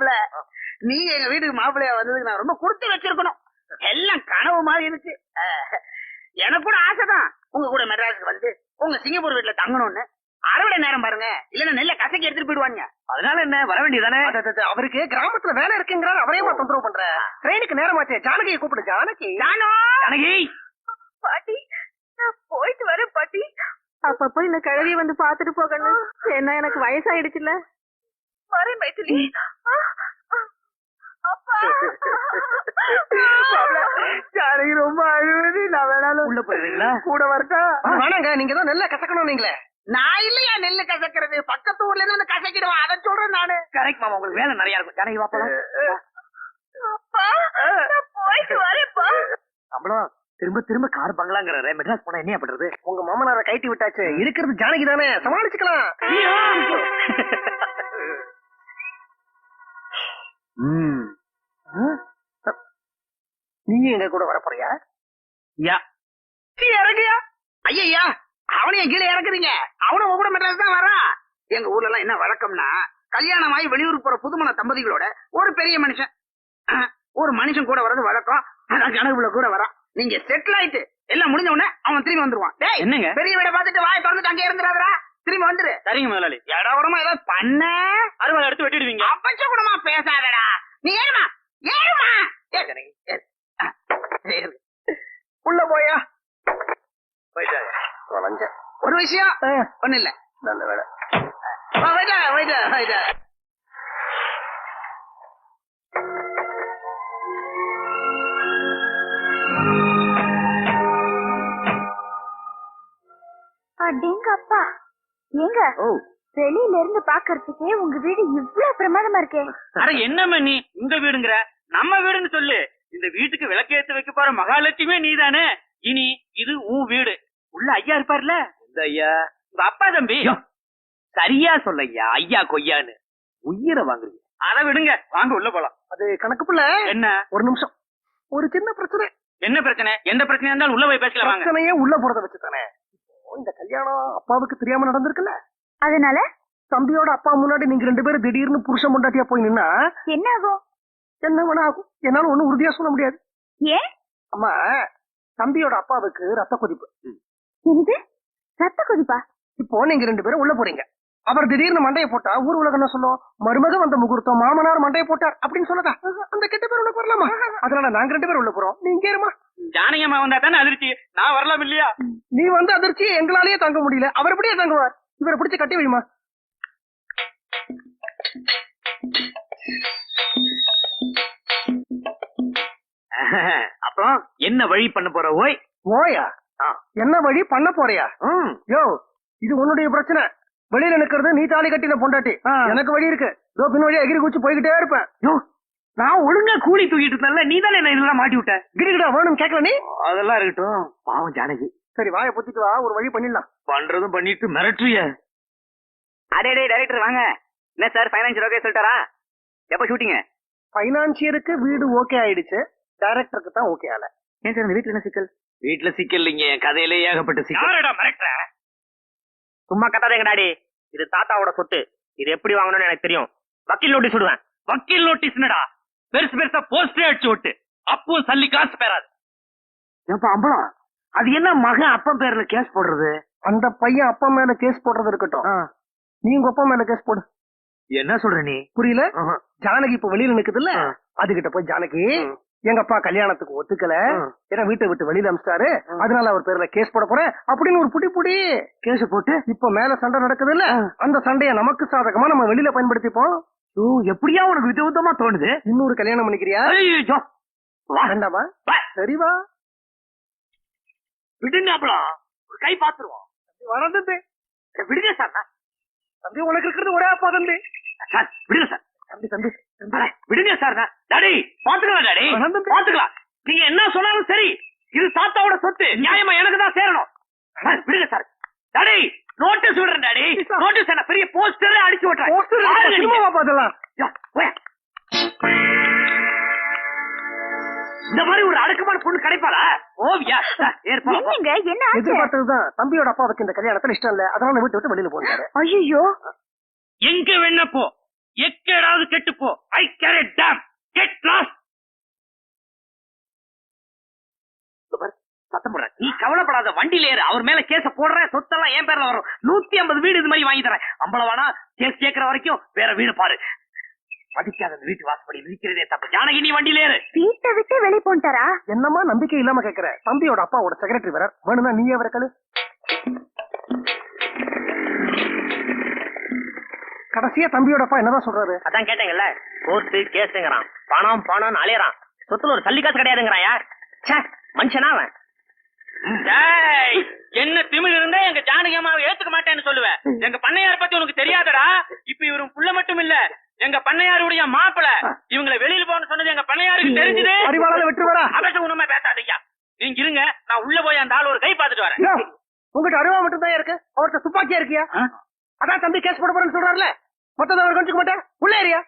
மாப்பிள நீங்க எங்க வீட்டுக்கு மாப்பிள்ளையா வந்ததுக்கு நான் ரொம்ப கொடுத்து வச்சிருக்கணும். எல்லாம் கனவு மாதிரி இருக்கு அஹ், எனக்கு கூட ஆசைதான். உங்க கூட மெட்ராஸுக்கு வந்து உங்க சிங்கப்பூர் வீட்டுல தங்கணும்னு. அறுவடை நேரம் பாருங்க. இல்லன்னா நெல்ல கசக்கி எடுத்துட்டு போயிடுவாங்க அதனால என்ன? வர வேண்டியதானே? அவருக்கு கிராமத்துல வேலை இருக்குங்கிறார். அவரே தொந்தரவு பண்ற. ட்ரெயினுக்கு நேரமாச்சே. ஜானகியை கூப்பிடு. ஜானகி. ஜானோ! ஜானகி! பாட்டி நான் போயிட்டு வரேன் பாட்டி. அப்பப்போ இந்த கழுவி வந்து பாத்துட்டு போகணும். என்ன எனக்கு வயசாயிடுச்சுல அப்பா. ஜானகி ரொம்ப அழுவுது நான் வேணாலும் உள்ள போயிருவீங்களா கூட வரட்டா? வேணாங்க. நீங்க தான் நல்லா கசக்கணும் நீங்களே. நான் இல்லையா நெல்லு கசக்கிறது? பக்கத்து ஊர்ல இருந்து கசக்கிடுவான் அதை சொல்றேன் நானு. கரெக்ட் மாமா உங்களுக்கு வேலை நிறைய இருக்கும். ஜானகி வாப்பலாம் போயிட்டு வரேன்ப்பா நம்மளும் திரும்ப திரும்ப கார் பங்களாங்கிற மெட்ராஸ் போனா என்ன பண்றது? உங்க மாமனார கைட்டி விட்டாச்சு. இருக்கிறது ஜானகி தானே சமாளிச்சுக்கலாம்? நீ எங்க கூட வர போறியா யா இறங்குயா? ஐயா அவனையும் கீழே இறக்குறீங்க. அவனும் கூட மெட்ராஸ் தான் வரான் எங்க ஊர்ல எல்லாம் என்ன வழக்கம்னா கல்யாணம் ஆகி வெளியூர் போற புதுமண தம்பதிகளோட ஒரு பெரிய மனுஷன். ஒரு மனுஷன் கூட வர்றது வழக்கம். கணக்குல கூட வரான் நீங்க செட்டில் ஆயிட்டு எல்லாம் முடிஞ்ச உடனே அவன் திரும்பி வந்துருவான். என்னங்க? பெரிய வீட பார்த்துட்டு வாய் திறந்துட்டு அங்கே இருந்துடாதடா. திரும்பி வந்துரு. சரிங்க முதலாளி. இடவரமா ஏதாவது பண்ண? அறுபது எடுத்து வெட்டிடுவீங்க. அப்பச்ச கூடமா பேசாதடா. நீ ஏறுமா. ஏறுமா. உள்ள போயா. தொலைஞ்ச. ஒரு விஷயம் ஒண்ணு இல்ல நல்ல வேலை. போயிட்டு போயிட்டு போயிட்டு. அப்பா ஏங்க ஓ. வெளியில இருந்து பாக்குறதுக்கே உங்க வீடு இவ்வளவு பிரமாதமா இருக்கே. அட என்ன நீ? உங்க வீடுங்கிற? நம்ம வீடுன்னு சொல்லு. இந்த வீட்டுக்கு விளக்கேத்து வைக்க போற மகாலட்சுமி நீதானே? இனி இது உன் வீடு. உள்ள ஐயா இருப்பார்ல? இந்த ஐயா? உங்க அப்பா தம்பி. சரியா சொல்ல ஐயா. ஐயா கொய்யான்னு. உயிரை வாங்குறீங்க. அத விடுங்க. வாங்க உள்ள போலாம். அது கணக்கு புள்ள. என்ன? ஒரு நிமிஷம். ஒரு சின்ன பிரச்சனை. என்ன பிரச்சனை? எந்த பிரச்சனையா இருந்தாலும் உள்ள போய் பேசலாம் வாங்க. பிரச்சனையே உள்ள போறத வச்சு தானே இந்த கல்யாணம் அப்பாவுக்கு தெரியாம நடந்திருக்குல்ல? அதனால? தம்பியோட அப்பா முன்னாடி நீங்க ரெண்டு பேரும் திடீர்னு புருஷன் பொண்டாட்டியா போய் நின்னா என்ன ஆகும் என்ன வேணா ஆகும். என்னால ஒண்ணும் உறுதியா சொல்ல முடியாது. ஏன்? அம்மா தம்பியோட அப்பாவுக்கு ரத்த கொதிப்பு. ரத்த கொதிப்பா? இப்போ நீங்க ரெண்டு பேரும் உள்ள போறீங்க. அவர் திடீர்னு மண்டையை போட்டா ஊர் உலகம் என்ன சொல்லும்? மருமக வந்த முகூர்த்தம் மாமனார் மண்டையை போட்டார் அப்படின்னு சொல்லதா அந்த கெட்ட பேர் உள்ள போறலாமா அதனால நாங்க ரெண்டு பேரும் உள்ள போறோம். நீங்க ஏறுமா. ஜானகியம்மா வந்தா தானே அதிர்ச்சி? நான் வரலாம் இல்லையா? நீ வந்து அதிர்ச்சி எங்களாலேயே தாங்க முடியல. அவர் எப்படியே தாங்குவார்? இவரை பிடிச்சு கட்டி வைமா. அப்புறம் என்ன வழி பண்ண போற ஓய்? ஓயா? என்ன வழி பண்ண போறியா? யோ இது உன்னுடைய பிரச்சனை. வெளியில நிக்கிறது நீ தாலி கட்டின பொண்டாட்டி. எனக்கு வழி இருக்கு. இதோ பின் வழியா எகிரி குச்சி போய்கிட்டே இருப்பேன். யோ நான் ஒழுங்கா கூலி தூக்கிட்டு இருந்தேன்ல நீ தானே என்ன இதெல்லாம் மாட்டி விட்ட? கிரிகிடா வேணும் கேட்கல நீ? அதெல்லாம் இருக்கட்டும் பாவம் ஜானகி. சரி வாயை பொத்திட்டு வா ஒரு வழி பண்ணிடலாம். பண்றதும் பண்ணிட்டு மிரட்டுறிய. அடே டே டைரக்டர் வாங்க. என்ன சார் ஃபைனான்சியல் ஓகே சொல்லிட்டாரா? எப்ப ஷூட்டிங்க பைனான்சியருக்கு வீடு ஓகே ஆயிடுச்சு. டைரக்டருக்கு தான் ஓகே ஆல. ஏன் சார் இந்த வீட்டுல என்ன சிக்கல்? வீட்டுல சிக்கல் இல்லைங்க என் கதையிலே ஏகப்பட்ட சிக்கல். யாரடா மிரட்டுற? சும்மா கத்தாதேங்க டாடி இது தாத்தாவோட சொத்து. இது எப்படி வாங்கணும்னு எனக்கு தெரியும். வக்கீல் நோட்டீஸ் விடுவேன். வக்கீல் நோட்டீஸ் என்னடா? பெருசு பெருசா போஸ்டே அடிச்சு விட்டு அப்பவும் சல்லி காசு பெறாது. ஏப்பா அம்பளம் அது என்ன மகன் அப்பன் பேர்ல கேஸ் போடுறது? அந்த பையன் அப்பா மேல கேஸ் போடுறது இருக்கட்டும். நீ உங்க அப்பா மேல கேஸ் போடு. என்ன சொல்ற நீ? புரியல? ஜானகி இப்ப வெளியில நிக்குது இல்ல அதுகிட்ட போய் ஜானகி எங்க அப்பா கல்யாணத்துக்கு ஒத்துக்கல? ஏன்னா வீட்டை விட்டு வெளியில அமிச்சிட்டாரு. அதனால அவர் பேர்ல கேஸ் போட போறேன். அப்படின்னு ஒரு புடி புடி. கேஸ் போட்டு? இப்ப மேல சண்டை நடக்குது இல்ல? அந்த சண்டைய நமக்கு சாதகமா நம்ம வெளியில பயன்படுத்திப்போம். எப்படியா உனக்கு விதவிதமா தோணுது? இன்னொரு கல்யாணம் பண்ணிக்கிறியா? வேண்டாமா? வா. சரி வா. விடுங்க அப்புறம் ஒரு கை பாத்துருவோம் விடுங்க சார். தம்பி உனக்கு இருக்கிறது ஒரே அப்பா தம்பி. சார் விடுங்க சார். தம்பி தம்பி விடுங்க சார் நான். டாடி பாத்துக்கலாம் டாடி. பாத்துக்கலாம் நீங்க என்ன சொன்னாலும் சரி இது தாத்தாவோட சொத்து நியாயமா எனக்கு தான் சேரணும். சார், விடுங்க சார் டாடி நோட்டீஸ் விடுறேன் டாடி நோட்டீஸ் என்ன பெரிய போஸ்டர் அடிச்சு போஸ்டர் விட்டுறேன் யா, போயா. இந்த மாதிரி ஒரு அடக்கமான பொண்ணு கிடைப்பாரா ஓவியா என்னங்க என்ன ஆச்சு? எதிர்பார்த்ததுதான். தம்பியோட அப்பாவுக்கு இந்த கல்யாணத்துல இஷ்டம் இல்ல. அதனால வீட்டை விட்டு வெளியில போனாரு ஐயோ எங்க வேணா போ. எக்கேடாவது கெட்டு போ I care damn get lost சத்தம் போடுற. நீ கவலைப்படாத வண்டியில ஏறு. அவர் மேல கேஸ போடுற சொத்தெல்லாம் என் பேர்ல வரும். நூத்தி ஐம்பது வீடு இது மாதிரி வாங்கி தரேன். அம்பளவானா கேஸ் கேட்கற வரைக்கும் வேற வீடு பாரு. மதிக்காத அந்த வீட்டு வாசப்படி விதிக்கிறதே தப்பு. ஜானகி நீ வண்டியில ஏறு. வீட்டை விட்டு வெளிய போன்ட்டாரா என்னமா நம்பிக்கை இல்லாம கேக்குற? தம்பியோட அப்பாவோட செக்ரட்டரி வேற. வேணும்னா நீயே வர கழு. கடைசியா தம்பியோட அப்பா என்னதான் சொல்றாரு? அதான் கேட்டீங்கல்ல. கோர்ட்டு கேஸுங்கிறான். பணம் பணம் அலையறான். சொத்துல ஒரு சல்லி காசு கிடையாதுங்கிறாயா மனுஷனா அவன். என்ன திமிர் இருந்தா எங்க ஜானகி அம்மாவை ஏத்துக்க மாட்டேன்னு சொல்லுவேன் எங்க பண்ணையார் பத்தி உனக்கு தெரியாதடா? இப்ப இவரும் புள்ள மட்டும் இல்ல எங்க பண்ணையாருடைய மாப்பிள. இவங்களை வெளியில போன்னு சொன்னது எங்க பண்ணையாருக்கு தெரிஞ்சது. அறிவாளால விட்டுருவாரா அபச உண்மை பேசாதீங்க. நீங்க இருங்க நான் உள்ள போய் அந்த ஆள் ஒரு கை பார்த்துட்டு வரேன். உங்ககிட்ட அறிவா மட்டும் தான் இருக்கு? அவர்கிட்ட துப்பாக்கியா இருக்கியா? அதான் தம்பி கேஸ் போட போறேன்னு சொல்றாருல. மொத்தத்தை அவர் கொஞ்சம் மாட்டேன். உள்ள ஏரியா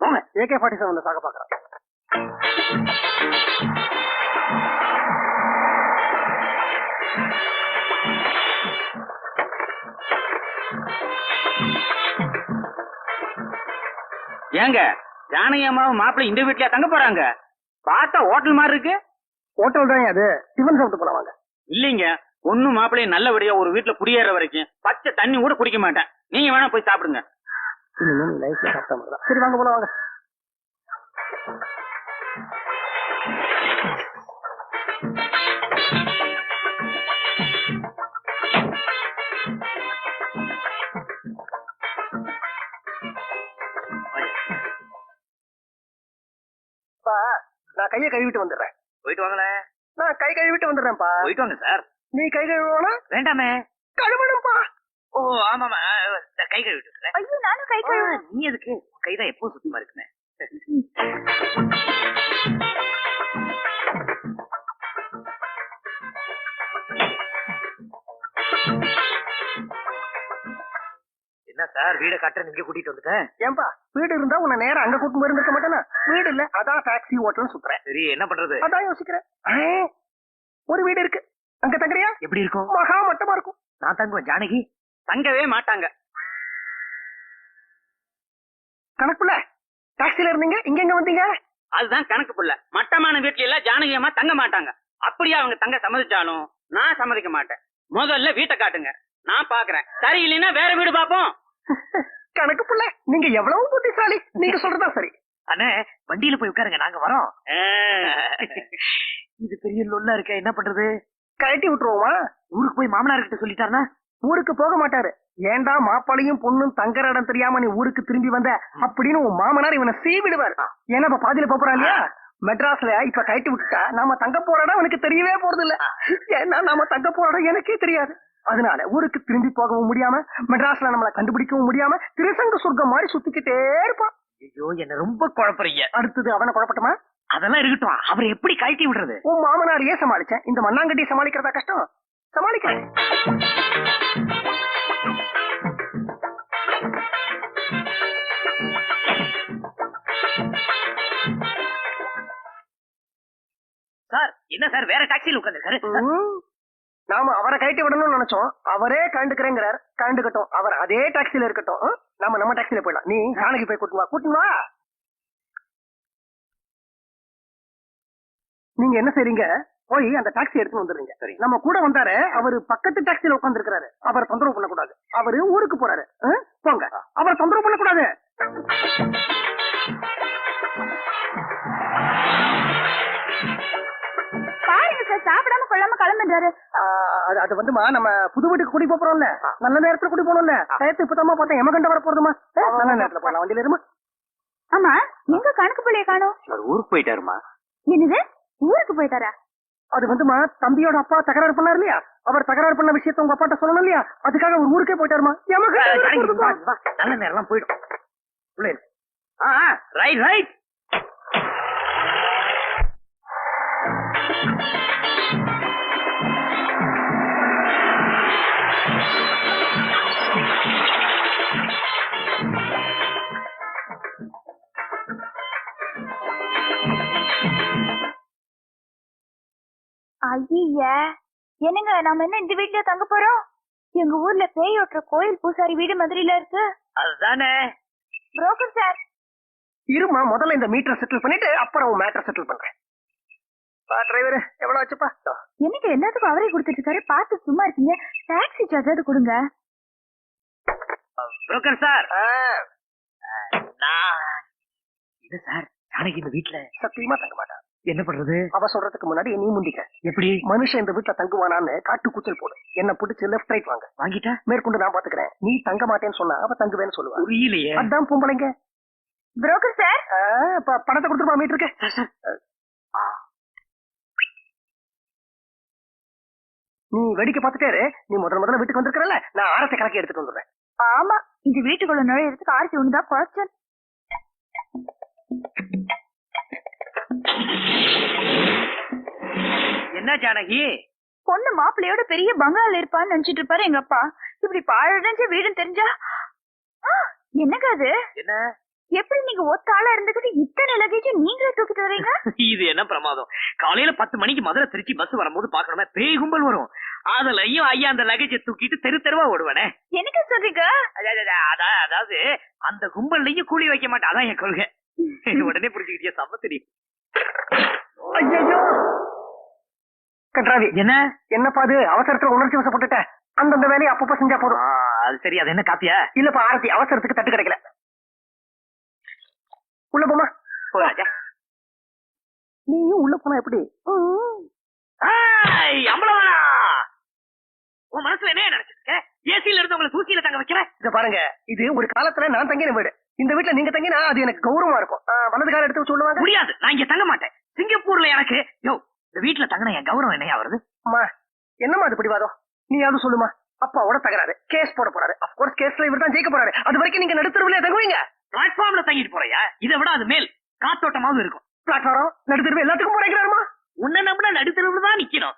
போங்க. ஏகே ஃபார்ட்டி செவன்ல சாக பாக்குறேன் ஏங்க ஜானகி அம்மாவும் மாப்பிள இந்த வீட்லயா தங்க போறாங்க? பார்த்தா ஹோட்டல் மாதிரி இருக்கு? ஹோட்டல் தான் அது. டிஃபன் சாப்பிட்டு போலாம் வாங்க. இல்லீங்க. ஒண்ணும் மாப்பிளையும் நல்லபடியா ஒரு வீட்டுல குடியேற வரைக்கும் பச்சை தண்ணி கூட குடிக்க மாட்டேன். நீங்க வேணா போய் சாப்பிடுங்க. லைஃப்ல சாப்பிட்ட மாதிரி தான் சரி வாங்க போலாம் வாங்க. நான் கையை கழுவிட்டு வந்துடுறேன். போயிட்டு வாங்களேன். நான் கை கழுவிட்டு வந்துடுறேன்ப்பா. போயிட்டு வாங்க சார். நீ கை கழுவனா வேண்டாமே. கழுவணும்ப்பா. ஓ ஆமாமா இந்த கை கழுவிட்டு. ஐயோ நானும் கை ஆ, நீ எதுக்கு? கைதான் எப்பவும் சுத்தமா இருக்குமே. என்ன சார் வீட கட்ட நீங்க கூட்டிட்டு வந்துட்டேன் ஏன்பா வீடு இருந்தா உன்னை நேரா அங்க கூட்டு போயிருந்திருக்க மாட்டேனா வீடு இல்ல அதான் டாக்ஸி ஓட்டலும் சுத்துறேன். சரி என்ன பண்றது? அதான் யோசிக்கிறேன். ஒரு வீடு இருக்கு. அங்க தங்குறியா? எப்படி இருக்கும்? மகா மட்டமா இருக்கும். நான் தங்குவேன் ஜானகி. தங்கவே மாட்டாங்க. கணக்குல டாக்ஸில இருந்தீங்க? இங்க எங்க வந்தீங்க? அதுதான் கணக்கு புள்ள மட்டமான வீட்ல எல்லாம் ஜானகி அம்மா தங்க மாட்டாங்க. அப்படியே அவங்க தங்க சம்மதிச்சாலும் நான் சம்மதிக்க மாட்டேன். முதல்ல வீட்டை காட்டுங்க. நான் பாக்குறேன். சரி இல்லைன்னா வேற வீடு பாப்போம் கணக்கு புள்ள நீங்க எவ்வளவு புத்திசாலி? நீங்க சொல்றதா சரி. அண்ணே வண்டியில போய் உட்காருங்க நாங்க வரோம். இது பெரிய லொல்லா இருக்க என்ன பண்றது? கழட்டி விட்டுருவோமா? ஊருக்கு போய் மாமனார் கிட்ட சொல்லிட்டாருன்னா ஊருக்கு போக மாட்டாரு. ஏன்டா மாப்பாளையும் பொண்ணும் தங்குற இடம் தெரியாம நீ ஊருக்கு திரும்பி வந்த? அப்படின்னு உன் மாமனார் இவனை சீவிடுவார். ஏன்னா இப்ப பாதியில போறான் இல்லையா? மெட்ராஸ்ல இப்ப கழட்டி விட்டுட்டா நாம தங்க போற இடம் அவனுக்கு தெரியவே போறது இல்ல. ஏன்னா நாம தங்க போற இடம் எனக்கே தெரியாது. அதனால ஊருக்கு திரும்பி போகவும் முடியாம மெட்ராஸ்ல நம்மள கண்டுபிடிக்கவும் முடியாம திருசங்க சொர்க்கம் மாதிரி சுத்திக்கிட்டே இருப்பான். ஐயோ என்ன ரொம்ப குழப்பறீங்க. அடுத்தது அவனை குழப்பட்டமா? அதெல்லாம் இருக்கட்டும். அவர் எப்படி கழட்டி விடுறது? உன் மாமனாரையே சமாளிச்சேன் இந்த மண்ணாங்கட்டியை சமாளிக்கிறதா கஷ்டம்? சமாளிக்கிறேன். சார் என்ன சார் வேற டாக்ஸில உட்காந்துருக்காரு. நாம அவரை கழட்டி விடணும்னு நினைச்சோம். அவரே கண்டுக்கிறேங்கிறார் கண்டுக்கட்டும் அவர் அதே டாக்ஸில இருக்கட்டும்? நாம நம்ம டாக்ஸில போயிடலாம். நீ ஜானகி போய் கூட்டு வா. நீங்க என்ன செய்றீங்க? போய் அந்த டாக்ஸி எடுத்து வந்துடுறீங்க. சரி. நம்ம கூட வந்தாரு அவரு பக்கத்து டாக்ஸில உட்கார்ந்து இருக்காரு அவரை தொந்தரவு பண்ணக்கூடாது. அவரு ஊருக்கு போறாரு? போங்க. அவரை தொந்தரவு பண்ணக்கூடாது. பாருங்க சார் சாப்பிடாம கொள்ளாம கிளம்பிட்டாரு ஆ, அது அது வந்துமா நம்ம புது வீட்டுக்கு குடி போறோம்ல. நல்ல நேரத்துல குடி போகணும்ல. நேரத்து இப்பதாம்மா பார்த்தேன் எமகண்ட வர போறதுமா? நல்ல நேரத்துல போடலாம் வண்டியில இருமா. ஆமா எங்க கணக்கு பிள்ளைய காணோம். அவர் ஊருக்கு போயிட்டாருமா? என்னது? ஊருக்கு போயிட்டாரா? அது வந்துமா தம்பியோட அப்பா தகராறு பண்ணாரு இல்லையா? அவர் தகராறு பண்ண விஷயத்த உங்க அப்பாட்ட சொல்லணும் இல்லையா? அதுக்காக அவர் ஊருக்கே போயிட்டாருமா. நல்ல நேரம் போயிடும். ரைட் ரைட் ஐய என்னங்க நாம என்ன இந்த வீட்லயே தங்க போறோம்? எங்க ஊர்ல பேய் ஓட்டுற கோயில் பூசாரி வீடு மதுரையில இருக்கு. அதுதானே. புரோக்கர் சார் இருமா முதல்ல இந்த மீட்டர் செட்டில் பண்ணிட்டு அப்புறம் உன் மேட்டர் செட்டில் பண்றேன். டிரைவர் எவ்வளவு ஆச்சுப்பா? எனக்கு எல்லாத்துக்கும் அவரே கொடுத்துட்டு இருக்காரு. பார்த்து சும்மா இருக்கீங்க. டாக்ஸி சார்ஜாவது கொடுங்க. புரோக்கர் சார் நான் இது சார் ஜானகி இந்த வீட்டுல சத்தியமா தங்க மாட்டான். என்ன பண்றது? அவ சொல்றதுக்கு முன்னாடி நீ முந்திக்க. எப்படி? மனுஷன் இந்த வீட்டுல தங்குவானான்னு காட்டு கூச்சல் போடு. என்ன பிடிச்சு லெஃப்ட் ரைட் வாங்க. வாங்கிட்டா? மேற்கொண்டு நான் பாத்துக்கிறேன். நீ தங்க மாட்டேன்னு சொன்னா அவ தங்குவேன்னு சொல்லுவா. புரியலையே. அதான் பொம்பளைங்க. புரோக்கர் சார் பணத்தை கொடுத்துருப்பா மீட்டருக்கு. நீ வேடிக்கை பார்த்துட்டே இரு. நீ முதல்ல முதல்ல வீட்டுக்கு வந்திருக்கிறல்ல. நான் ஆரத்தை கணக்கு எடுத்துட்டு வந்துடுறேன். ஆமா. இந்த வீட்டுக்குள்ள நுழையறதுக்கு ஆர்த்தி ஒண்ணுதான் குறைச்சல் என்ன ஜானகி? பொண்ணு மாப்பிள்ளையோட பெரிய பங்களால இருப்பான்னு நினைச்சிட்டு இருப்பாரு எங்க அப்பா. இப்படி பாழடைஞ்ச வீடுன்னு தெரிஞ்சா? என்னங்க அது? என்ன? எப்படி நீங்க ஒத்த ஆளா இருந்துகிட்டு இத்தனை லகேஜ் நீங்களே தூக்கிட்டு வரீங்க? இது என்ன பிரமாதம்? காலையில பத்து மணிக்கு மதுரை திருச்சி பஸ் வரும்போது பாக்கணுமே பேய் கும்பல் வரும். அதுலயும் ஐயா அந்த லகேஜை தூக்கிட்டு தெரு தெருவா ஓடுவானே. எனக்கு சொல்றீங்க? அதாவது அந்த கும்பல்லையும் கூலி வைக்க மாட்டேன். அதான் என் கொள்கை. உடனே புரிஞ்சுக்கிட்டியா சமத்திரி ஐயோ கன்றாவி என்ன? என்னப்பா அது? அவசரத்துல உணர்ச்சி வசப்பட்டுட்ட. அந்தந்த வேலையை அப்பப்ப செஞ்சா போதும். அது சரி அது என்ன காப்பியா? இல்லப்பா ஆரத்தி அவசரத்துக்கு தட்டு கிடைக்கல. உள்ள போமா. நீயும் உள்ள போனா எப்படி? ஏய், அம்பலவாணா! உன் மனசுல என்ன நினைச்சிருக்க ஏசில இருந்து உங்களை தூசியில தங்க வைக்கிற இத பாருங்க இது ஒரு காலத்துல நான் தங்கின வீடு. இந்த வீட்டுல நீங்க தங்கினா அது எனக்கு கௌரவமா இருக்கும். வலது கால எடுத்து சொல்லுவாங்க? முடியாது. நான் இங்க தங்க மாட்டேன். சிங்கப்பூர்ல எனக்கு யோ இந்த வீட்டுல தங்கின என் கௌரவம் என்னையா வருது? அம்மா என்னம்மா அது பிடிவாதம்? நீ அது சொல்லுமா. அப்பாவோட தகராறு. கேஸ் போட போறாரு. அப்கோர்ஸ் கேஸ்ல இவர் தான் ஜெயிக்க போறாரு. அது வரைக்கும் நீங்க நடுத்தருவிலே தங்குவீங்க. பிளாட்ஃபார்ம்ல தங்கிட்டு போறியா? இதை விட அது மேல். காத்தோட்டமாவது இருக்கும். பிளாட்ஃபாரம் நடுத்தருவு எல்லாத்துக்கும் போறாருமா உன்ன நம்பினா நடுத்தரவுல தான் நிக்கணும்.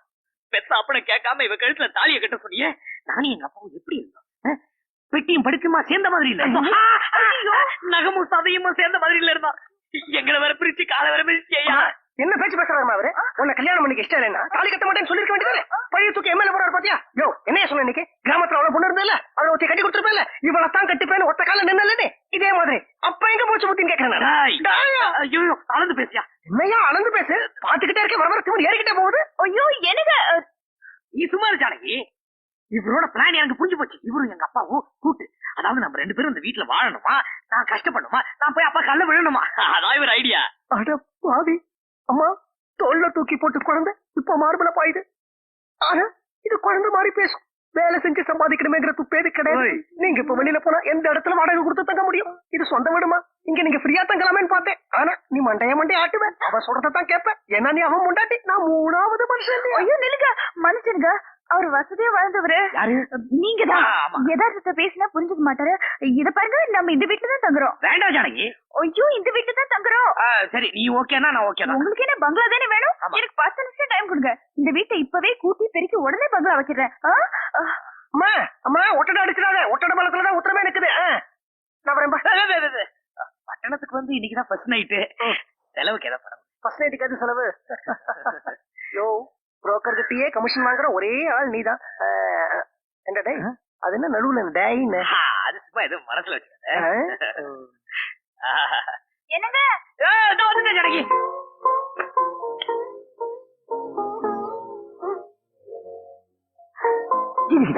பெத்த அப்பனை கேட்காம இவ கழுத்துல தாலியை கட்ட சொன்னியே நானும் எங்க அப்பாவும் எப்படி இருந்தோம்? பெட்டியும் படுக்குமா? சேர்ந்த மாதிரி இல்ல. ஐயோ, நகமும் சதையுமா சேர்ந்த மாதிரி இல்ல இருந்தா எங்களை வேற பிரிச்சு காலை வேற பிரிச்சியா என்ன பேச்சு பேசுறாருமா அவரு? உன்னை கல்யாணம் பண்ணிக்க இஷ்டம் இல்லைன்னா தாலி கட்ட மாட்டேன்னு சொல்லிருக்க வேண்டியது பழைய தூக்கி எம்எல்ஏ போறாரு பாத்தியா? யோ என்னைய சொன்ன இன்னைக்கு? கிராமத்துல அவ்வளவு பொண்ணு இருந்ததுல? அவளை ஒருத்தி கட்டி கொடுத்துருப்பேன் இவளை தான் கட்டிப்பேன்னு ஒத்த கால நின்னலே இதே மாதிரி. அப்ப எங்க போச்சு புத்தின்னு கேக்குறேன். ஐயோ அளந்து பேசியா? என்னையா அளந்து பேசு? பாத்துக்கிட்டே இருக்க வர வர திமிரு ஏறிக்கிட்டே போகுது. ஐயோ எனக்கு நீ சும்மா ஜானகி இவரோட பிளான் எனக்கு புரிஞ்சு போச்சு. இவரும் எங்க அப்பாவும் கூட்டு. அதாவது நம்ம ரெண்டு பேரும் இந்த வீட்டுல வாழணுமா? நான் கஷ்டப்படணுமா? நான் போய் அப்பா கல்ல விழணுமா? அதான் இவர் ஐடியா அட பாவி. அம்மா தோல்ல தூக்கி போட்டு குழந்தை இப்ப மார்பல பாயுது. ஆனா இது குழந்தை மாதிரி பேசும். வேலை செஞ்சு சம்பாதிக்கணுமேங்கிற துப்பேது கிடையாது. நீங்க இப்ப வெளியில போனா எந்த இடத்துல வாடகை கொடுத்து தங்க முடியும்? இது சொந்த வீடுமா? இங்க நீங்க ஃப்ரீயா தங்கலாமேன்னு பார்த்தேன். ஆனா நீ மண்டைய மண்டைய ஆட்டுவேன் அவ சொல்றதான் கேட்பேன் ஏன்னா நீ அவன் முண்டாட்டி. நான் மூணாவது மனுஷன்? ஐயோ நில்லுங்க. மனுஷனுங்க அவர் வசதியா வாழ்ந்தவரு. நீங்க தான். யதார்த்தத்தை பேசினா புரிஞ்சுக்க மாட்டாரு. இத பாருங்க நம்ம இந்த வீட்டுல தான் தங்குறோம். வேண்டாம் ஜானகி. ஐயோ இந்த வீட்டுல தான் தங்குறோம். சரி நீ ஓகேனா நான் ஓகே உங்களுக்கு என்ன பங்களா தானே வேணும். எனக்கு பத்து நிமிஷம் டைம் கொடுங்க. இந்த வீட்டை இப்பவே கூட்டி பெருக்கி உடனே பங்களா வைக்கிறேன். அம்மா அம்மா ஒட்டடை அடிச்சிடாத. ஒட்டடை மலத்துலதான் உத்தரமே இருக்குது. நான் வரேன்பா பட்டணத்துக்கு வந்து இன்னைக்குதான் ஃபர்ஸ்ட் நைட்டு செலவுக்கு படம் ஃபர்ஸ்ட் நைட்டுக்கு அது செலவு? யோ. புரோக்கர் கிட்டயே கமிஷன் வாங்குற ஒரே ஆள் நீதான். அஹ், என்ன டேய் அது என்ன நடுவுல டேயின்னு அது சும்மா எதுவும் மனசுல வச்சுக்காத என்னங்க? வந்துட்டேன் ஜானகி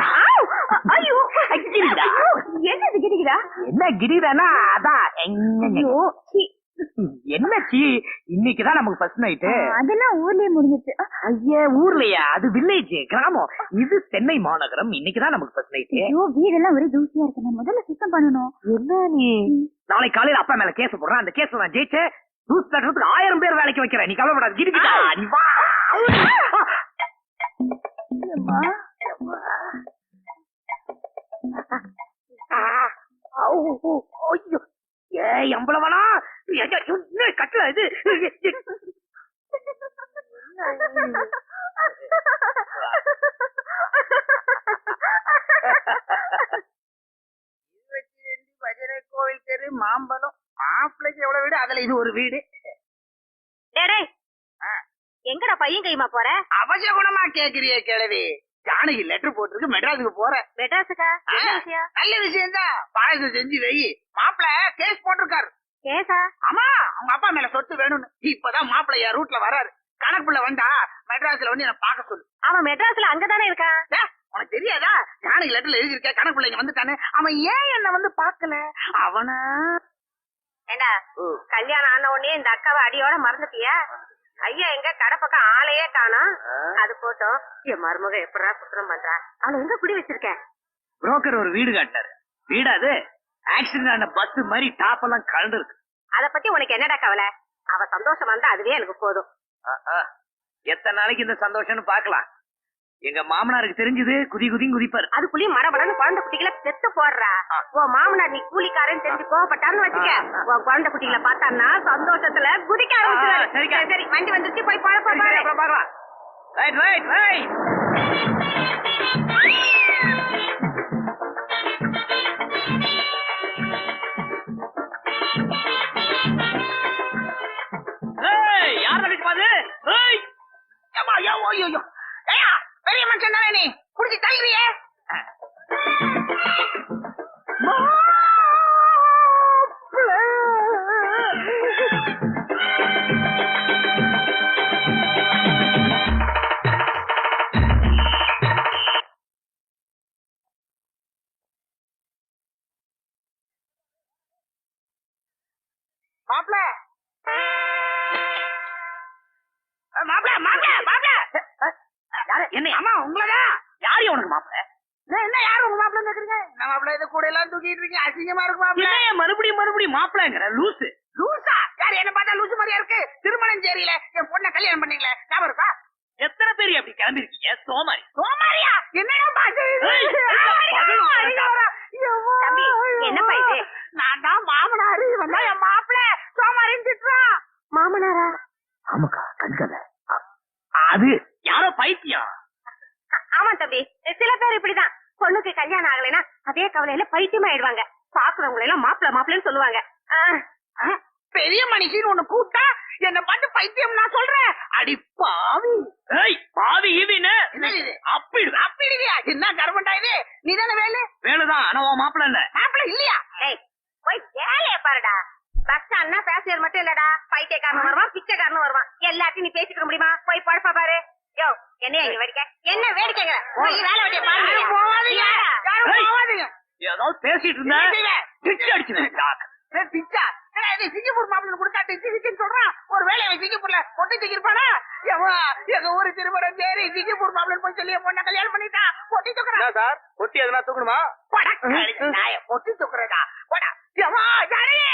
ஆவ்! ஐயோ! கிரிகிடா. ஐயோ, என்னது கிரிகிடா என்ன கிரிதானா? அதான் ஐயோ சீ. என்ன சி? இன்னைக்குதான் நமக்கு ஃபர்ஸ்ட் நைட்டு அதெல்லாம் ஊர்லயே முடிஞ்சிச்சு ஐயா ஊர்லயா? அது வில்லேஜ் கிராமம். இது சென்னை மாநகரம். இன்னைக்குதான் நமக்கு ஃபர்ஸ்ட் நைட்டு ஐயோ வீடெல்லாம் ஒரே தூசியா இருக்கு. நான் முதல்ல சுத்தம் பண்ணணும். என்ன நீ? நாளை காலையில அப்பா மேல கேஸ் போடுறேன். அந்த கேஸ் நான் ஜெயிச்சு தூசு தட்டுறதுக்கு ஆயிரம் பேர் வேலைக்கு வைக்கிறேன். நீ கவலைப்படாத. கிரிக்கிட்டா நீ வா. போற அவசகுணமா கேக்குறியே கிழவி ஜானகி லெட்டர் போட்டிருக்கு மெட்ராஸுக்கு போறேன் மெட்ராஸுக்கா? நல்ல விஷயம்? தான் பாயசம் செஞ்சு வை. மாப்பிள கேஸ் போட்டிருக்காரு. கேசா? ஆமா அவங்க அப்பா மேல சொத்து வேணும்னு. இப்பதான் மாப்பிள என் ரூட்ல வராரு. கணக்குள்ள வந்தா மெட்ராஸ்ல வந்து என்ன பார்க்க சொல்லு. அவன் மெட்ராஸ்ல அங்கதானே இருக்கான் உனக்கு தெரியாதா? ஜானகி லெட்டர்ல எழுதியிருக்க கணக்குள்ள இங்க வந்துட்டானே. அவன் ஏன் என்ன வந்து பாக்கல அவன? ஏண்டா கல்யாணம் ஆன உடனே இந்த அக்காவை அடியோட மறந்துட்டியா? ஐயா எங்க கடை பக்கம் ஆளையே காணோம் அது போட்டோம். என் மருமக எப்படா குற்றம் பண்றா? அவளை எங்க குடி வச்சிருக்க புரோக்கர் ஒரு வீடு காட்டினாரு. வீடு அது? ஆக்சிடென்ட் ஆன பஸ் மாதிரி டாப் எல்லாம் கலந்து இருக்கு அத பத்தி உனக்கு என்னடா கவலை? அவ சந்தோஷம் வந்தா அதுவே எனக்கு போதும். எத்தனை நாளைக்கு இந்த சந்தோஷம்னு பாக்கலாம் எங்க மாமனாருக்கு தெரிஞ்சது குதி குதி குதிப்பாரு. அதுக்குள்ளயும் மடமடன்னு குழந்தை குட்டிகளை பெத்து போடுறா. உன் மாமனார் நீ கூலிக்காரன்னு தெரிஞ்சு கோவப்பட்டான்னு வச்சுக்க. உன் குழந்தை குட்டிகளை பார்த்தான்னா சந்தோஷத்துல குதிக்க ஆரம்பிச்சுவாரு. ஆ, சரிக்கா. சரி வண்டி வந்துருச்சு போய் பழப்ப பாரு. பார்க்கலாம். ரைட் ரைட் ரைட் யார் பாது? ஏய் ஏம்மா, ஐயோ, ஐயோ, ஐயோ. பெரிய மனுஷன் தானே நீ? குடிச்சு தள்ளுறியே தூக்கிட்டு இருக்கீங்க அசிங்கமா இருக்கு மாப்பிள்ள. என்ன மறுபடியும் மறுபடியும் மாப்பிள்ளங்கிற? லூசு. லூசா? யார் என்ன பார்த்தா லூசு மாதிரியா இருக்கு? திருமணம் சேரியில என் பொண்ணை கல்யாணம் பண்ணீங்களே ஞாபகம் இருக்கா? எத்தனை பேர் அப்படி கிளம்பி இருக்கீங்க சோமாரி. சோமாரியா? என்னடா. தம்பி, என்னப்பா இது? நான் தான் மாமனாரு. இவன் தான் என் மாப்பிள்ள. சோமாரின்னு திட்டுறான் மாமனாரா? ஆமாக்கா கண்கதை அது யாரோ பைத்தியம். ஆமா தம்பி சில பேர் இப்படிதான். பொண்ணுக்கு கல்யாணம் ஆகலைன்னா அதே கவலையில பைத்தியம் ஆயிடுவாங்க. பாக்குறவங்களை எல்லாம் மாப்பிள மாப்பிளன்னு சொல்லுவாங்க. பெரிய மனுஷன் ஒண்ணு கூப்பிட்டா என்ன பார்த்து பைத்தியம் நான் சொல்றேன். அடி பாவி. ஏய் பாவி ஈவின்னு. என்ன இது? அப்படி. அப்படியா? என்ன கர்மண்டா இது? நீ தானே வேலு? வேணுதான் ஆனா உன் மாப்பிள்ள இல்ல. மாப்பிள்ள இல்லையா? டேய், போய் வேலைய பாருடா. பஸ் ஸ்டாண்ட்னா பேசியர் மட்டும் இல்லடா. பைத்தியக்காரன் வருவான் பிச்சைக்காரனும் வருவான். எல்லாத்தையும் நீ பேசிக்க முடியுமா? போய் பழப்ப பாரு. யோ என்னையா இங்க வேடிக்கை? என்ன வேடிக்கைங்கிற போய் வேலை வெட்டிய பாருங்க. போவாதீங்க யாரும் ஏய். போவாதீங்க ஏதாவது பேசிட்டு இருந்த என்ன செய்வ? டிச்சு அடிச்சுவேன் ஏய், பிச்சா. ஏய், இது சிங்கப்பூர் மாப்பிள்ளை கொடுத்தா டிச்சு டிச்சுன்னு சொல்றான். ஒரு வேலையை சிங்கப்பூர்ல பொட்டி தூக்கிருப்பானா எங்க ஊரு திருமணம் சரி சிங்கப்பூர் மாப்பிள்ளை போய் சொல்லி பொண்ணை கல்யாணம் பண்ணிட்டா? பொட்டி தூக்குறான். சார்? ஒட்டி எதனா தூக்கணுமா? பொட்டி தூக்குறதா போடா. ஜானகி!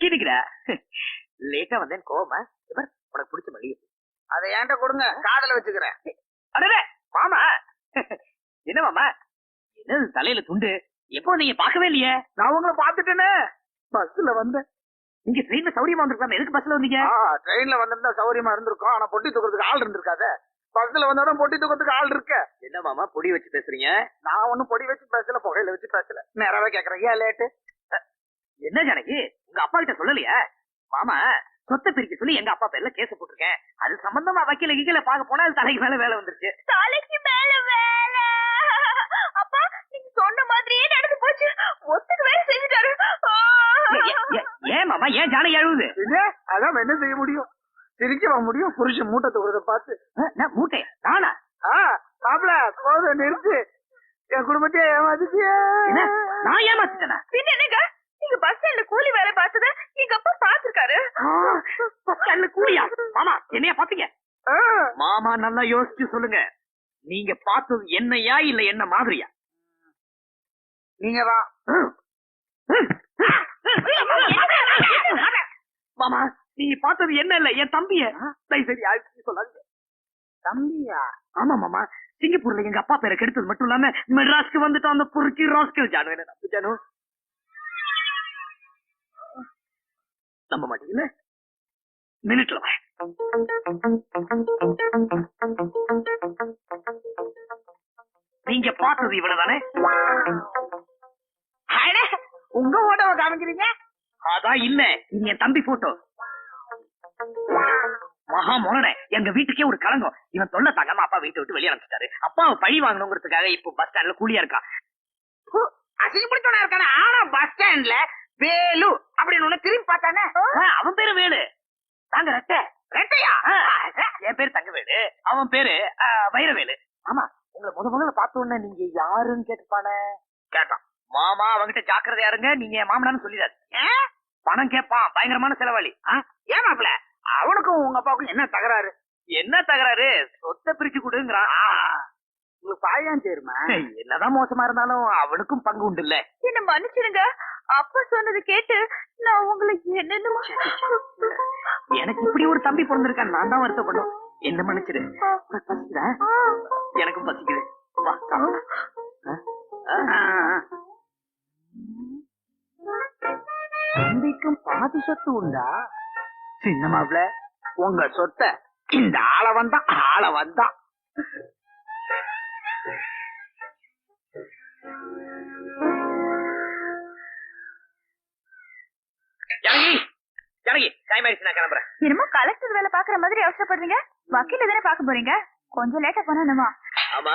கிடுக்கிறா லேட்டா வந்தேன் கோவமா. உனக்கு பிடிச்ச மல்லிகை. அதை என்கிட்ட கொடுங்க? காதல வச்சுக்கிறேன். அடடே மாமா. என்ன மாமா? என்னது தலையில துண்டு? எப்போ நீங்க பார்க்கவே இல்லையே. நான் உங்களை பாத்துட்டேனே பஸ்ல வந்தேன். நீங்க ட்ரெயின்ல சௌரியமா வந்திருக்காம எதுக்கு பஸ்ல வந்தீங்க? ட்ரெயின்ல வந்திருந்தா சௌரியமா இருந்திருக்கும். ஆனா பொட்டி தூக்குறதுக்கு ஆள் இருந்திருக்காதே. பஸ்ல வந்தாலும் பொட்டி தூக்கிறதுக்கு ஆள் இருக்க. என்ன மாமா பொடி வச்சு பேசுறீங்க? நான் ஒண்ணும் பொடி வச்சு பேசல புகையில வச்சு பேசல. நேராவே கேக்குறேன். ஏன் லேட்டு? என்ன ஜானகி? உங்க அப்பா கிட்ட சொல்லலையா? மாமா சொத்தை பிரிக்க சொல்லி எங்க அப்பா பேர்ல கேஸ் போட்டிருக்கேன். அது சம்பந்தமா வக்கீல கீழ பாக்க போனா அது தலைக்கு மேல வேலை வந்துருச்சு. தலைக்கு மேல வேலை. அப்பா நீங்க சொன்ன மாதிரியே நடந்து போச்சு. ஒத்துக்கு வேலை செஞ்சுட்டாரு. ஏன் மாமா? ஏன் ஜானகி அழுவுது? இது அதான் என்ன செய்ய முடியும்? சிரிக்கவா முடியும்? புருஷன் மூட்டை தூக்குறத பார்த்து. மூட்டை? நானா? ஆ மாப்பிள போதும் நிறுத்து என் குடும்பத்தையே ஏமாத்திட்டியே. நான் ஏமாத்திட்டேனா? பின்ன என்னங்க? நீங்க பஸ் ஸ்டாண்ட்ல கூலி வேலை பார்த்தத எங்க அப்பா பாத்துருக்காரு பஸ் ஸ்டாண்ட்ல கூலியா? மாமா என்னைய பாத்தீங்க மாமா நல்லா யோசிச்சு சொல்லுங்க. நீங்க பார்த்தது என்னையா இல்ல என்ன மாதிரியா? நீங்க தான் மாமா நீங்க பார்த்தது என்ன இல்ல? என் தம்பிய. சரி சொல்லாதீங்க. தம்பியா? ஆமா மாமா. சிங்கப்பூர்ல எங்க அப்பா பேரை கெடுத்தது மட்டும் இல்லாம மெட்ராஸ்க்கு வந்துட்டோம் அந்த பொறுக்கி ராஸ்கல் ஜானு என்ன ஜானு. நம்ப மாட்டீங்கல்ல மினிட்ல நீங்க பார்த்தது இவ்வளவுதானே உங்க போட்டோவை காமிக்கிறீங்க? அதான் இல்ல நீங்க தம்பி போட்டோ மகா மோனே எங்க வீட்டுக்கே ஒரு கலங்கம். இவன் தொல்லை தாங்காம அப்பா வீட்டை விட்டு வெளியே அனுப்பிச்சிட்டாரு. அப்பாவை பழி வாங்கணுங்கிறதுக்காக இப்போ பஸ் ஸ்டாண்ட்ல கூலியா இருக்கான் ஹு, அசிங்கப்படுத்தவனா இருக்கானே? ஆனா பஸ் ஸ்டாண்ட்ல வேலு அப்படின்னு ஒண்ணு திரும்பி பார்த்தானே? அவன் பேரு வேலு. தாங்க ரெட்டை. ரெட்டையா? என் பேரு தங்கவேலு. அவன் பேரு வைரவேலு. ஆமா உங்களை முத முதல்ல பார்த்த உடனே நீங்க யாருன்னு கேட்டுப்பானே கேட்டான். மாமா அவங்கிட்ட ஜாக்கிரதையா இருங்க நீங்க என் மாமனான்னு சொல்லிடாது? பணம் கேட்பான் பயங்கரமான செலவாளி. ஏன் மாப்பிள அவனுக்கும் உங்க அப்பாவுக்கும் என்ன தகராறு? என்ன தகராறு? சொத்தை பிரிச்சு கொடுங்கிறான். உங்களுக்கு பாயான் சேருமா என்னதான் மோசமா இருந்தாலும் அவனுக்கும் பங்கு உண்டு இல்ல என்ன மன்னிச்சிடுங்க. அப்பா சொன்னது கேட்டு நான் உங்களை என்னென்னமோ எனக்கு இப்படி ஒரு தம்பி பிறந்திருக்கான். நான் தான் வருத்தப்படும் என்ன பசிக்குதா? எனக்கும் பசிக்குது. தம்பிக்கும் பாதி சொத்து உண்டா? சின்ன மாப்பிள உங்க சொத்தை இந்த ஆள வந்தா ஆள வந்தா நான் கிளம்புறேன். என்னமோ கலெக்டர் வேலை பாக்குற மாதிரி அவசரப்படுறீங்க? வக்கீல தானே பாக்க போறீங்க? கொஞ்சம் லேட்டா போனா என்னமா? ஆமா.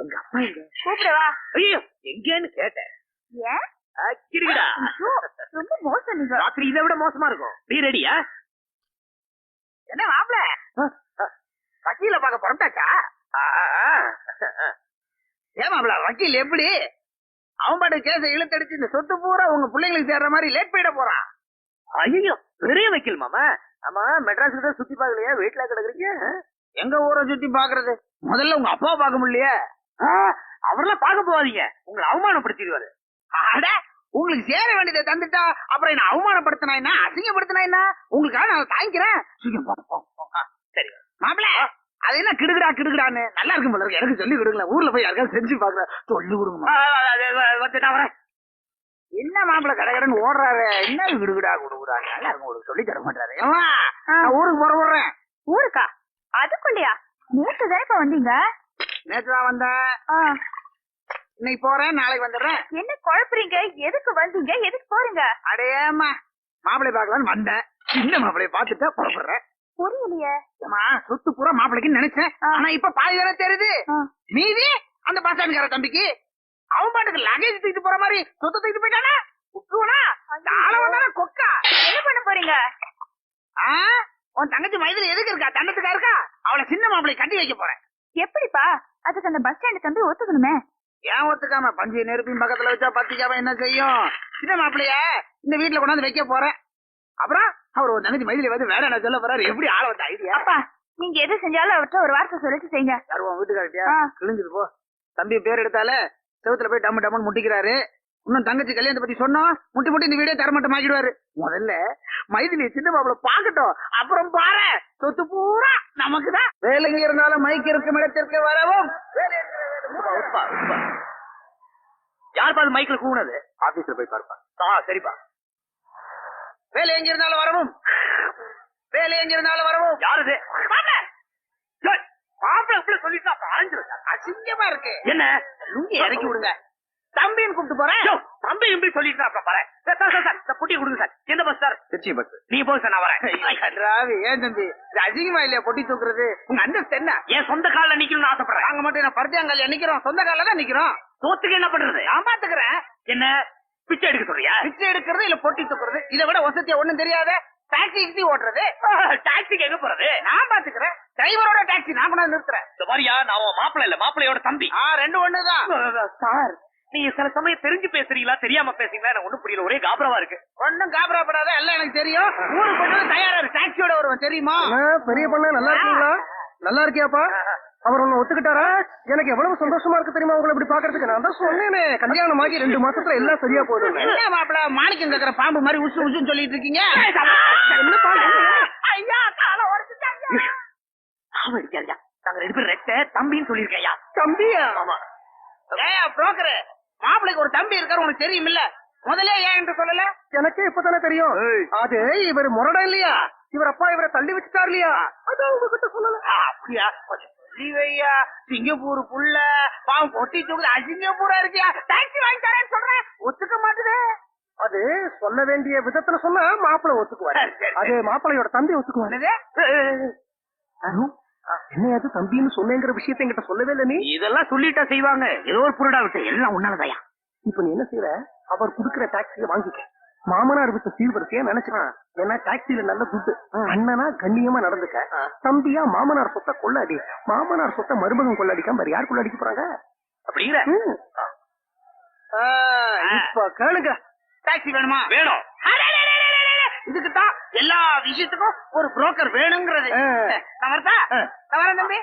உங்க அப்பா எங்க? கூப்பிடவா ஐயோ எங்கன்னு கேட்டேன். ஏன்? ரொம்ப மோசம் நீங்க. ராத்திரி இதை விட மோசமா இருக்கும். நீ ரெடியா என்ன மாப்பிள? வக்கீல பார்க்க புறப்பட்டாச்சா? ஏன் மாப்பிள வக்கீல் எப்படி? அவன் பாட்டு கேஸ இழுத்தடிச்சு இந்த சொத்து பூரா உங்க பிள்ளைங்களுக்கு சேர்ற மாதிரி லேட் போயிட போறான். ஐயோ பெரிய வைக்கல் மாமா. ஆமா மெட்ராஸ்க்கு தான் சுத்தி பாக்கலையா வீட்டுல கிடக்குறீங்க? எங்க ஊரை சுத்தி பாக்குறது முதல்ல உங்க அப்பாவை பார்க்க முடியலையே. அவரெல்லாம் பார்க்க போகாதீங்க. உங்களை அவமானப்படுத்திடுவாரு. அட உங்களுக்கு சேர வேண்டியதை தந்துட்டா அப்புறம் என்ன அவமானப்படுத்தினா என்ன? அசிங்கப்படுத்தினா என்ன? உங்களுக்காக நான் தாங்கிக்கிறேன். சரி. மாப்பிள அது என்ன கிடுகுடா கிடுகுடான்னு? நல்லா இருக்கும் போல இருக்கு. எனக்கு சொல்லி கொடுங்களேன். ஊர்ல போய் யாருக்காவது செஞ்சு பாக்குறேன் சொல்லி கொடுங்க நான் வரேன். என்ன மாப்பிள கடகடன்னு ஓடுறாரு? என்ன குடுகுடா நல்லா இருக்கும் உங்களுக்கு சொல்லி தர மாட்டாரு. ஏமா நான் ஊருக்கு போற போறேன். ஊருக்கா? அதுக்குள்ளயா? நேற்று தானே வந்தீங்க? நேற்று தான் வந்தேன் இன்னைக்கு போறேன் நாளைக்கு வந்துடுறேன். என்ன குழப்புறீங்க? எதுக்கு வந்தீங்க? எதுக்கு போறீங்க? அடையேம்மா மாப்பிளை பார்க்கலான்னு வந்தேன். சின்ன மாப்பிளைய பார்த்துட்டா புறப்படுறேன். புரியலையே. ஏம்மா சொத்து பூரா மாப்பிளைக்குன்னு நினைச்சேன். ஆனா இப்ப பாதி தானே தெரியுது. மீதி அந்த பஸ் ஸ்டாண்டுக்கார தம்பிக்கு அவன் பாட்டுக்கு லகேஜ் தூக்கிட்டு போற மாதிரி சொத்து தூக்கிட்டு போயிட்டானே? விட்டுருவனா ஆள வந்தானே? கொக்கா? என்ன பண்ண போறீங்க? ஆ? உன் தங்கச்சி வயதுல எதுக்கு இருக்கா? தண்டத்துக்கா இருக்கா? அவளை சின்ன மாப்பிளை கட்டி வைக்க போறேன். எப்படிப்பா? அதுக்கு அந்த பஸ் ஸ்டாண்ட் தம்பி ஒத்துக்கணுமே? ஏன் ஒத்துக்காம? பஞ்சு நெருப்பின் பக்கத்துல வச்சா பத்திக்காம என்ன செய்யும்? சின்ன மாப்பிளைய இந்த வீட்டுல கொண்டாந்து வைக்க போறேன். அப்புறம் அவர் ஒரு தங்கச்சி மைதில வந்து வேற என்ன சொல்ல போறாரு. எப்படி ஆள வந்த ஐடியா அப்பா நீங்க எது செஞ்சாலும் அவர்கிட்ட ஒரு வார்த்தை சொல்லிட்டு செய்யுங்க. யாரும் வீட்டுக்காரட்டியா ஆ. கிழிஞ்சது போ. தம்பி பேர் எடுத்தால செவுத்துல போய் டம்மு டம்முன்னு முட்டிக்கிறாரு. இன்னும் தங்கச்சி கல்யாணத்தை பத்தி சொன்னா முட்டி முட்டி இந்த வீடே தரமட்டம் ஆக்கிடுவாரு முதல்ல மைதிலி சின்ன மாப்பிள பாக்கட்டும் அப்புறம் பாரு சொத்து பூரா நமக்குதான். வேலைங்க இருந்தாலும் மைக்கு இருக்கும் இடத்திற்கு வரவும். வேலை அது மைக்கில் உப்பா, கூனது ஆபீஸ்ல போய் பார்ப்பா. ஆ சரிப்பா. வேலை எங்க இருந்தாலும் வரவும். வேலை எங்க இருந்தாலும் வரவும். யாரு மாப்பிள்ளை இப்படி சொல்லிட்டா சார். அசிங்கமா இருக்கு. என்ன? லுங்கி இறக்கி விடுங்க. தம்பின்னு கூப்பிட்டு போறேன். தம்பி இப்படி சொல்லிட்டு அப்புறம் பாரு. சார் சார் இந்த புட்டியை கொடுங்க சார். எந்த பஸ் சார்? திருச்சி பஸ் போங்க சார் நான் வரேன். கன்றாவி ஏன் தம்பி? இது இல்லையா பொட்டி தூக்குறது? உங்க அந்தஸ்து என்ன என் சொந்த கால்ல நிக்கணும்னு ஆசைப்படுறேன். நாங்க மட்டும் என்ன பருத்தியாங்கல்ல நிக்கிறோம்? சொந்த கால தான் நிக்கிறோம். என்ன பண்றது? நான் பாத்துக்கிறேன் என்ன? பிச்சை எடுக்க சொல்றியா? பிச்சை எடுக்கிறது இல்ல பொட்டி தூக்குறது? இதை விட வசதியா ஒண்ணும் தெரியாத டாக்ஸி ஓட்டுறது. டாக்ஸிக்கு எங்க போறது? நான் பாத்துக்கிறேன். டிரைவரோட டாக்ஸி நான் கொண்டாந்து நிறுத்துறேன். இந்த மாதிரியா? நான் உன் மாப்பிள்ளை இல்ல மாப்பிள்ளையோட தம்பி. ஆ ரெண்டு ஒண்ணுதான் சார் நீங்க சில சமயம் தெரிஞ்சு பேசுறீங்களா? தெரியாம பேசுறீங்களா? எனக்கு ஒண்ணும் புரியல ஒரே காபரவா இருக்கு. ஒண்ணும் காபராப்படாத எல்லாம் எனக்கு தெரியும். ஊருக்கு கொண்டு தயாரா இருக்கு டாக்ஸியோட வருவேன் தெரியுமா? பெரிய பொண்ணு நல்லா இருக்கீங்களா? நல்லா இருக்கியாப்பா? அவர் உன்னை ஒத்துக்கிட்டாரா? எனக்கு எவ்வளவு சந்தோஷமா இருக்கு தெரியுமா உங்களை இப்படி பாக்குறதுக்கு நான் தான் சொன்னேனே கல்யாணம் ஆகி ரெண்டு மாசத்துல எல்லாம் சரியா போகுது என்ன மாப்பிள மாணிக்கம் கேக்குற பாம்பு மாதிரி உசு உசுன்னு சொல்லிட்டு இருக்கீங்க? என்னப்பா ஐயா காலை உடச்சுட்டாங்க அவன் இருக்காருயா நாங்க ரெண்டு பேரும் ரெட்ட தம்பின்னு சொல்லியிருக்கையா தம்பியா? ஏயா புரோக்கர் மாப்பிளைக்கு ஒரு தம்பி இருக்காரு உனக்கு தெரியுமில்ல முதல்ல ஏன் என்று சொல்லல? எனக்கே இப்பதானே தெரியும். அது இவர் முரடா இல்லையா? இவர் அப்பா இவரை தள்ளி வச்சுட்டார் இல்லையா? அதான் உங்ககிட்ட சொல்லல. அப்படியா? கொஞ்சம் சொல்லி வையா சிங்கப்பூர் புள்ள பாவம் பொட்டி தூக்குது. அசிங்கப்பூரா இருக்கியா? டாக்ஸி வாங்கி தரேன்னு சொல்றேன் ஒத்துக்க மாட்டுதே. அது சொல்ல வேண்டிய விதத்துல சொன்னா மாப்பிள்ளை ஒத்துக்குவாரு. அது மாப்பிள்ளையோட தம்பி ஒத்துக்குவாரு. என்னது அனு, என்ன அது தம்பின்னு சொன்னேங்கிற விஷயத்தை என்கிட்ட சொல்லவே இல்லை நீ? இதெல்லாம் சொல்லிட்டா செய்வாங்க. ஏதோ ஒரு புருடா விட்டு எல்லாம் உன்னாலதாயா இப்ப நீ என்ன செய்யற அவர் குடுக்கிற டாக்ஸிய வாங்கிக்க. மாமனார் விட்ட சீர்வரிசையா நினைச்சுக்கான் ஏன்னா டாக்ஸில நல்ல துட்டு அண்ணனா கண்ணியமா நடந்துக்க. தம்பியா மாமனார் சொத்தை கொள்ளடி. மாமனார் சொத்தை மருமகன் கொள்ளடிக்காம வேற யார் கொள்ளடிக்க போறாங்க? அப்படிங்கிற? இப்ப கேளுங்க. டாக்ஸி வேணுமா? வேணும். இதுக்கு தான் எல்லா விஷயத்துக்கும் ஒரு புரோக்கர் வேணுங்கிறது. நான் வரதா. நான் வரேன் தம்பி